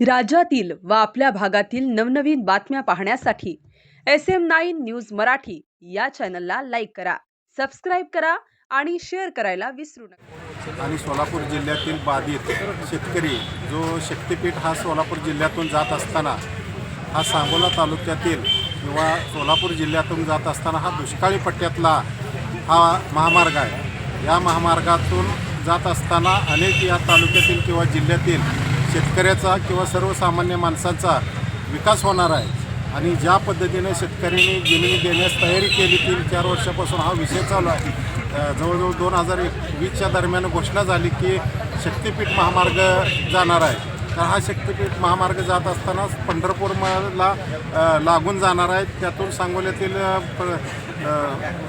राज्यातील व आपल्या भागातील नवनवीन बातम्या पाहण्यासाठी S M nine news Marathi या चॅनलला लाईक करा सबस्क्राईब करा आणि शेअर करायला विसरू नका. आणि सोलापूर जिल्ह्यातील बाधित शेतकरी जो शक्तिपीठ हा सोलापूर जिल्ह्यातून जात असताना हा सांगोला तालुक्यातील किंवा सोलापूर जिल्ह्यातून जात असताना हा दुष्काळी पट्ट्यातला हा महामार्ग आहे. या महामार्गातून जात असताना अनेक या तालुक्यातील किंवा जिल्ह्यातील शेतकऱ्याचा किंवा सर्वसामान्य माणसाचा विकास होणार आहे. आणि ज्या पद्धतीने शेतकऱ्यांनी जमिनी देण्यास तयारी केली तीन चार वर्षापासून हा विषय चालू आहे. जवळजवळ दोन हजार एकवीसच्या दरम्यान घोषणा झाली की शक्तिपीठ महामार्ग जाणार आहे. तर हा शक्तिपीठ महामार्ग जात असतानाच पंढरपूरला लागून जाणार आहे. त्यातून सांगोल्यातील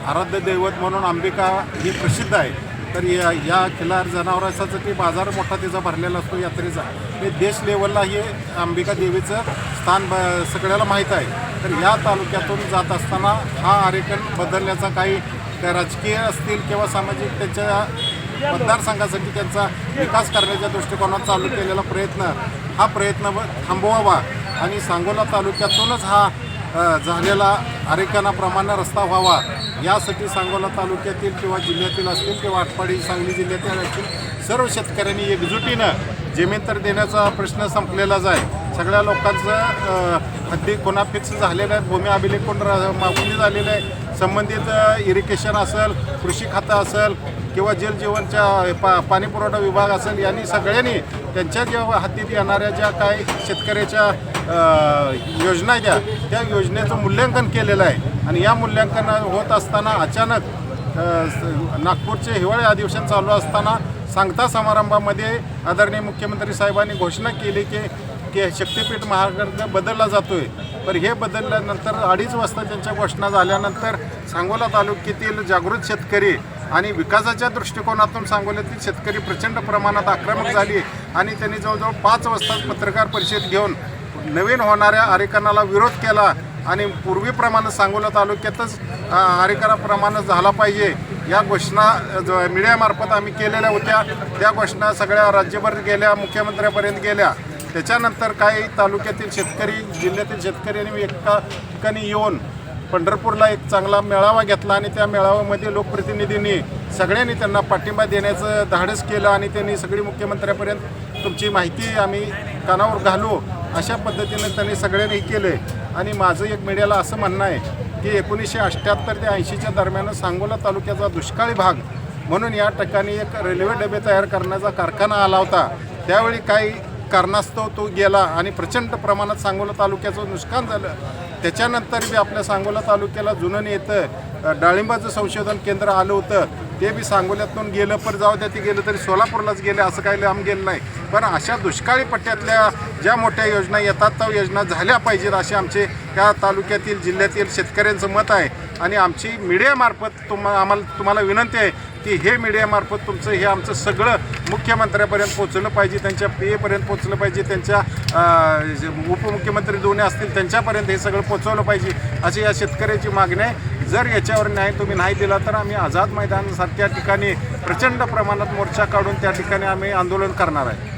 आराध्य दैवत म्हणून अंबिका ही प्रसिद्ध आहे. तर या या खिलार जनावरांसाठी बाजार मोठा तिचा भरलेला असतो यात्रेचा. हे देश लेवलला हे अंबिका देवीचं स्थान ब सगळ्याला माहीत आहे. तर या तालुक्यातून जात असताना हा आरेखन बदलण्याचा काही राजकीय असतील किंवा सामाजिक त्यांच्या मतदारसंघासाठी त्यांचा विकास करण्याच्या दृष्टिकोनात चालू केलेला प्रयत्न हा प्रयत्न ब- थांबवावा. आणि सांगोला तालुक्यातूनच हा झालेला आरेखनाप्रमाणे रस्ता व्हावा. यासाठी सांगोला तालुक्यातील किंवा जिल्ह्यातील असतील किंवा आटपाडी सांगली जिल्ह्यातील असतील सर्व शेतकऱ्यांनी एकजुटीनं जमीन तर देण्याचा प्रश्न संपलेलाच आहे. सगळ्या लोकांचं हद्दी कोणा फिक्स आहे भूमी अभिलेख कोण रा- मागणी झालेलं आहे. संबंधित इरिगेशन असेल कृषी खातं असेल किंवा जलजीवनच्या पा पाणी पुरवठा विभाग असेल यांनी सगळ्यांनी त्यांच्या ज्या हद्दीत येणाऱ्या ज्या काही शेतकऱ्याच्या योजना ज्या त्या. योजनेचं मूल्यांकन केलेलं आहे. आणि या मूल्यांकन होत असताना अचानक नागपूरचे हिवाळी अधिवेशन चालू असताना सांगता समारंभामध्ये आदरणीय मुख्यमंत्री साहेबांनी घोषणा केली की की शक्तिपीठ महामार्ग बदलला जातोय. पण हे बदलल्यानंतर अडीच वाजता त्यांच्या घोषणा झाल्यानंतर सांगोला तालुक्यातील जागृत शेतकरी आणि विकासाच्या दृष्टिकोनातून सांगोल्यातील शेतकरी प्रचंड प्रमाणात आक्रमक झाली आणि त्यांनी जवळजवळ पाच वाजता पत्रकार परिषद घेऊन नवीन होणाऱ्या आरेखनाला विरोध केला आणि पूर्वीप्रमाणे सांगोला तालुक्यातच आरेखनाप्रमाणे झाला पाहिजे. या घोषणा ज- मीडियामार्फत आम्ही केलेल्या होत्या. त्या घोषणा सगळ्या राज्यभर गेल्या मुख्यमंत्र्यापर्यंत गेल्या. त्याच्यानंतर काही तालुक्यातील शेतकरी जिल्ह्यातील शेतकऱ्यांनी एका ठिकाणी येऊन पंढरपूरला एक चांगला मेळावा घेतला आणि त्या मेळाव्यामध्ये लोकप्रतिनिधींनी सगळ्यांनी त्यांना पाठिंबा देण्याचं धाडस केलं आणि त्यांनी सगळी मुख्यमंत्र्यापर्यंत तुमची माहिती आम्ही कानावर घालू अशा पद्धतीने त्यांनी सगळ्यांनी केले आणि माझं एक मीडियाला असं म्हणणं आहे की एकोणीसशे अठ्ठ्याहत्तर ते ऐंशीच्या दरम्यान सांगोला तालुक्याचा दुष्काळी भाग म्हणून या ठिकाणी एक रेल्वे डबे तयार करण्याचा कारखाना आला होता. त्यावेळी काही कारणास्तव तो गेला आणि प्रचंड प्रमाणात सांगोला तालुक्याचं नुकसान झालं. त्याच्यानंतर बी आपल्या सांगोला तालुक्याला जुनं येतं डाळिंबाचं संशोधन केंद्र आलं होतं. ते बी सांगोल्यातून गेलं पण जाऊ द्या ते गेलं तरी सोलापूरलाच गेले असं काही लांब गेलं नाही. पण अशा दुष्काळी पट्ट्यातल्या ज्या मोठ्या योजना येतात त्या योजना झाल्या पाहिजेत असे आमचे त्या तालुक्यातील जिल्ह्यातील शेतकऱ्यांचं मत आहे. आणि आमची मीडियामार्फत तुम आम्हाला तुम्हाला विनंती आहे की हे मीडियामार्फत तुमचं हे आमचं सगळं मुख्यमंत्र्यापर्यंत पोचलं पाहिजे त्यांच्या पी एपर्यंत पोचलं पाहिजे त्यांच्या उपमुख्यमंत्री दोन्ही असतील त्यांच्यापर्यंत हे सगळं पोचवलं पाहिजे अशी या शेतकऱ्याची मागणी आहे. जर याच्यावर न्याय तुम्ही नाही दिला तर आम्ही आझाद मैदानासारख्या ठिकाणी प्रचंड प्रमाणात मोर्चा काढून त्या ठिकाणी आम्ही आंदोलन करणार आहे.